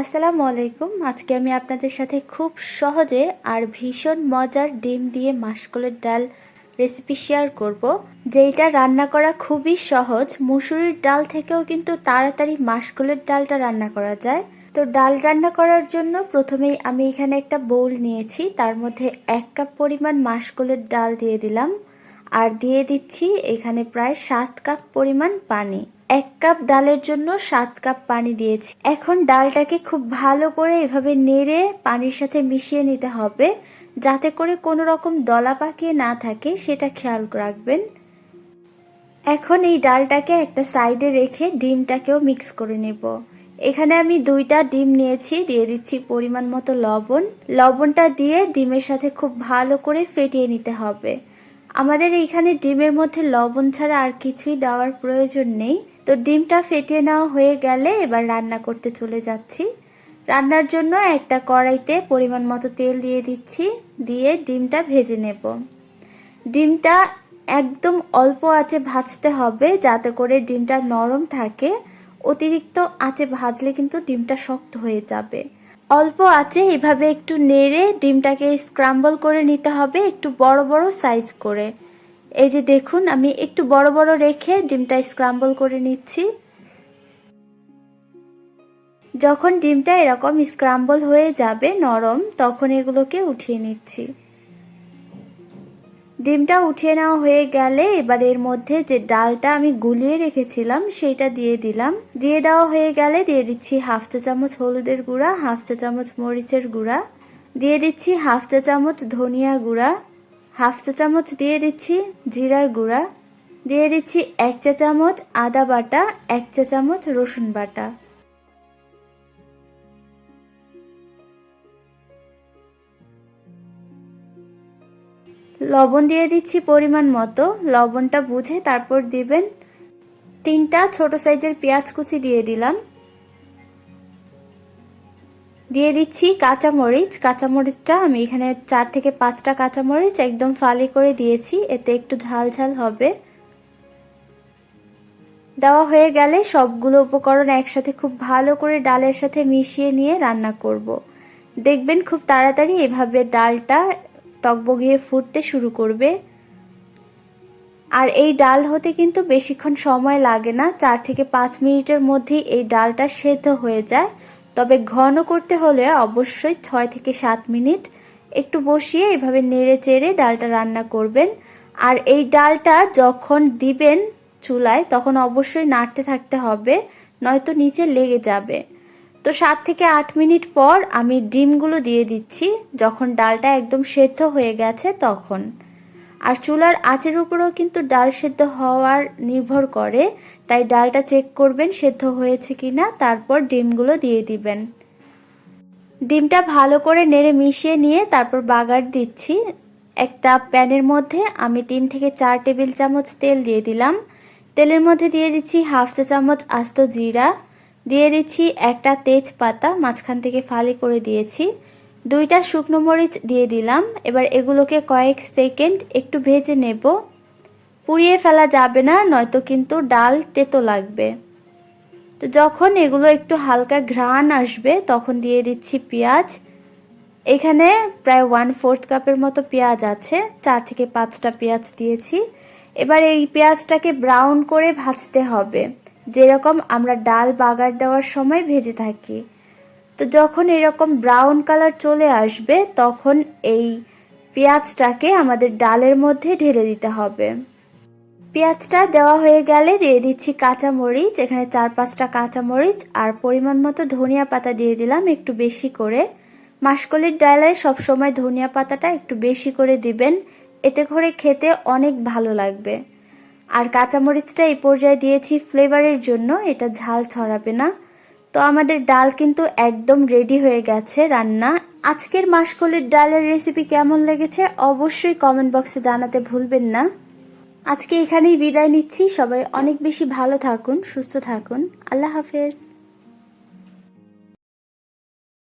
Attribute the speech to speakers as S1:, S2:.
S1: আসসালামু আলাইকুম। আজকে আমি আপনাদের সাথে খুব সহজে আর ভীষণ মজার ডিম দিয়ে মাসকলের ডাল রেসিপি শেয়ার করব, যেইটা রান্না করা খুবই সহজ। মুসুরির ডাল থেকেও কিন্তু তাড়াতাড়ি মাসকলের ডালটা রান্না করা যায়। তো ডাল রান্না করার জন্য প্রথমেই আমি এখানে একটা বোল নিয়েছি, তার মধ্যে এক কাপ পরিমাণ মাসকলের ডাল দিয়ে দিলাম। আর দিয়ে দিচ্ছি এখানে প্রায় সাত কাপ পরিমাণ পানি। এক কাপ ডালের জন্য সাত কাপ পানি দিয়েছি। এখন ডালটাকে খুব ভালো করে এভাবে নেড়ে পানির সাথে মিশিয়ে নিতে হবে, যাতে করে কোনো রকম দলা পাকিয়ে না থাকে, সেটা খেয়াল রাখবেন। এখন এই ডালটাকে একটা সাইডে রেখে ডিমটাকেও মিক্স করে নেব। এখানে আমি দুইটা ডিম নিয়েছি, দিয়ে দিচ্ছি পরিমাণ মতো লবণ। লবণটা দিয়ে ডিমের সাথে খুব ভালো করে ফেটিয়ে নিতে হবে। আমাদের এইখানে ডিমের মধ্যে লবণ ছাড়া আর কিছুই দেওয়ার প্রয়োজন নেই। তো ডিমটা ফেটিয়ে নেওয়া হয়ে গেলে এবার রান্না করতে চলে যাচ্ছি। রান্নার জন্য একটা কড়াইতে পরিমাণ মতো তেল দিয়ে দিচ্ছি, দিয়ে ডিমটা ভেজে নেব। ডিমটা একদম অল্প আঁচে ভাজতে হবে যাতে করে ডিমটা নরম থাকে। অতিরিক্ত আঁচে ভাজলে কিন্তু ডিমটা শক্ত হয়ে যাবে। অল্প আছে এভাবে একটু নেড়ে ডিমটাকে স্ক্রাম্বল করে নিতে হবে একটু বড় বড় সাইজ করে। এই যে দেখুন, আমি একটু বড় বড় রেখে ডিমটা স্ক্রাম্বল করে নিচ্ছি। যখন ডিমটা এরকম স্ক্রাম্বল হয়ে যাবে নরম, তখন এগুলোকে উঠিয়ে নিচ্ছি। ডিমটা উঠিয়ে নেওয়া হয়ে গেলে এবার এর মধ্যে যে ডালটা আমি গুলিয়ে রেখেছিলাম সেটা দিয়ে দিলাম। দিয়ে দেওয়া হয়ে গেলে দিয়ে দিচ্ছি হাফ চা চামচ হলুদের গুঁড়া, হাফ চা চামচ মরিচের গুঁড়া। দিয়ে দিচ্ছি হাফ চা চামচ ধনিয়া গুঁড়া। হাফ চা চামচ দিয়ে দিচ্ছি জিরার গুঁড়া। দিয়ে দিচ্ছি এক চা চামচ আদা বাটা, এক চা চামচ রসুন বাটা। লবণ দিয়ে দিচ্ছি পরিমাণ মতো। লবণটা বুঝে তারপর দিবেন। তিনটা ছোট সাইজের পেঁয়াজ কুচি দিয়ে দিলাম। দিয়ে দিচ্ছি কাঁচামরিচ। কাঁচামরিচটা আমি এখানে চার থেকে পাঁচটা কাঁচামরিচ একদম ফালি করে দিয়েছি। এতে একটু ঝাল ঝাল হবে। দেওয়া হয়ে গেলে সবগুলো উপকরণ একসাথে খুব ভালো করে ডালের সাথে মিশিয়ে নিয়ে রান্না করব। দেখবেন খুব তাড়াতাড়ি এভাবে ডালটা টকবগিয়ে ফুটতে শুরু করবে। আর এই ডাল হতে কিন্তু বেশিক্ষণ সময় লাগে না। চার থেকে পাঁচ মিনিটের মধ্যেই এই ডালটা সেদ্ধ হয়ে যায়। তবে ঘন করতে হলে অবশ্যই ছয় থেকে সাত মিনিট একটু বসিয়ে এভাবে নেড়ে চেড়ে ডালটা রান্না করবেন। আর এই ডালটা যখন দিবেন চুলায়, তখন অবশ্যই নাড়তে থাকতে হবে, নয়তো নিচে লেগে যাবে। তো সাত থেকে আট মিনিট পর আমি ডিমগুলো দিয়ে দিচ্ছি। যখন ডালটা একদম সেদ্ধ হয়ে গেছে, তখন আর চুলার আঁচের উপরেও কিন্তু ডাল সেদ্ধ হওয়ার নির্ভর করে, তাই ডালটা চেক করবেন সেদ্ধ হয়েছে কি না তারপর ডিমগুলো দিয়ে দিবেন। ডিমটা ভালো করে নেড়ে মিশিয়ে নিয়ে তারপর বাগার দিচ্ছি। একটা প্যানের মধ্যে আমি তিন থেকে চার টেবিল চামচ তেল দিয়ে দিলাম। তেলের মধ্যে দিয়ে দিচ্ছি হাফ চা চামচ আস্ত জিরা। দিয়ে দিচ্ছি একটা তেজপাতা, মাঝখান থেকে ফালি করে দিয়েছি। দুইটা শুকনো মরিচ দিয়ে দিলাম। এবার এগুলোকে কয়েক সেকেন্ড একটু ভেজে নেব। পুড়িয়ে ফেলা যাবে না, নয়তো কিন্তু ডাল তেতো লাগবে। তো যখন এগুলো একটু হালকা ঘ্রাণ আসবে, তখন দিয়ে দিচ্ছি পেঁয়াজ। এখানে প্রায় ওয়ান ফোর্থ কাপের মতো পেঁয়াজ আছে, চার থেকে পাঁচটা পেঁয়াজ দিয়েছি। এবার এই পেঁয়াজটাকে ব্রাউন করে ভাজতে হবে। যেরকম আমরা ডাল বাগার দেওয়ার সময় ভেজে থাকি। তো যখন এরকম ব্রাউন কালার চলে আসবে, তখন এই পেঁয়াজটাকে আমাদের ডালের মধ্যে ঢেলে দিতে হবে। পেঁয়াজটা দেওয়া হয়ে গেলে দিয়ে দিচ্ছি কাঁচা মরিচ এখানে চার পাঁচটা কাঁচা মরিচ আর পরিমাণ মতো ধনিয়া পাতা দিয়ে দিলাম একটু বেশি করে। মাসকলির ডালে সবসময় ধনিয়া পাতাটা একটু বেশি করে দিবেন, এতে করে খেতে অনেক ভালো লাগবে। আর কাঁচামরিচটা এই পর্যায়ে দিয়েছি ফ্লেভারের জন্য, এটা ঝাল ছড়াবে না। তো আমাদের ডাল কিন্তু একদম রেডি হয়ে গেছে রান্না। আজকের মাসকলির ডালের রেসিপি কেমন লেগেছে অবশ্যই কমেন্ট বক্সে জানাতে ভুলবেন না। আজকে এখানেই বিদায় নিচ্ছি। সবাই অনেক বেশি ভালো থাকুন, সুস্থ থাকুন। আল্লাহ হাফেজ।